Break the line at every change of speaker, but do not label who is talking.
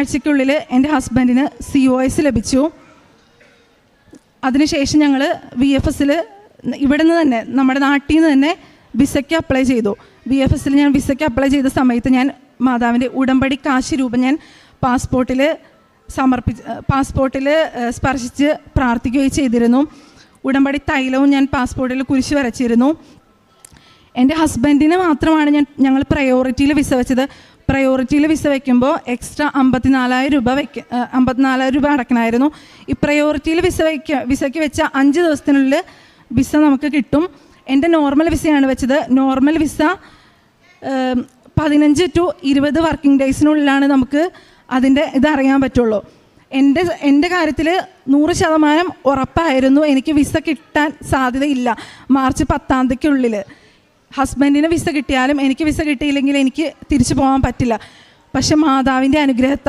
ആഴ്ചയ്ക്കുള്ളിൽ എന്റെ ഹസ്ബൻഡിന് C O S ലഭിച്ചു. അതിനുശേഷം ഞങ്ങൾ വി എഫ് എസിൽ ഇവിടെ നിന്ന് തന്നെ നമ്മുടെ നാട്ടിൽ നിന്ന് തന്നെ വിസയ്ക്ക് അപ്ലൈ ചെയ്തു. വി എഫ് എസിൽ ഞാൻ വിസയ്ക്ക് അപ്ലൈ ചെയ്ത സമയത്ത് ഞാൻ മാതാവിന്റെ ഉടമ്പടി കാശ് രൂപം ഞാൻ പാസ്പോർട്ടിൽ സമർപ്പിച്ച് പാസ്പോർട്ടിൽ സ്പർശിച്ച് പ്രാർത്ഥിക്കുകയും ചെയ്തിരുന്നു. ഉടമ്പടി തൈലവും ഞാൻ പാസ്പോർട്ടിൽ കുരിശ് വരച്ചിരുന്നു. എന്റെ ഹസ്ബൻഡിന് മാത്രമാണ് ഞാൻ ഞങ്ങൾ പ്രയോറിറ്റിയിൽ വിസ വെച്ചത്. പ്രയോറിറ്റിയിൽ വിസ വയ്ക്കുമ്പോൾ എക്സ്ട്രാ അമ്പത്തിനാലായിരം രൂപ വയ്ക്ക അമ്പത്തിനാലായിരം രൂപ അടക്കണമായിരുന്നു. ഈ പ്രയോറിറ്റിയിൽ വിസ വയ്ക്ക വിസയ്ക്ക് വെച്ച അഞ്ച് ദിവസത്തിനുള്ളിൽ വിസ നമുക്ക് കിട്ടും. എന്റെ നോർമൽ വിസയാണ് വെച്ചത്. നോർമൽ വിസ പതിനഞ്ച് ടു ഇരുപത് വർക്കിംഗ് ഡേയ്സിനുള്ളിലാണ് നമുക്ക് അതിന്റെ ഇതറിയാൻ പറ്റുള്ളൂ. എന്റെ എന്റെ കാര്യത്തിൽ നൂറ് ശതമാനം ഉറപ്പായിരുന്നു. എനിക്ക് വിസ കിട്ടാൻ സാധ്യതയില്ല. മാർച്ച് പത്താം തീയതിക്കുള്ളിൽ ഹസ്ബൻഡിന് വിസ കിട്ടിയാലും എനിക്ക് വിസ കിട്ടിയില്ലെങ്കിൽ എനിക്ക് തിരിച്ചു പോകാൻ പറ്റില്ല. പക്ഷെ മാതാവിന്റെ അനുഗ്രഹത്താൽ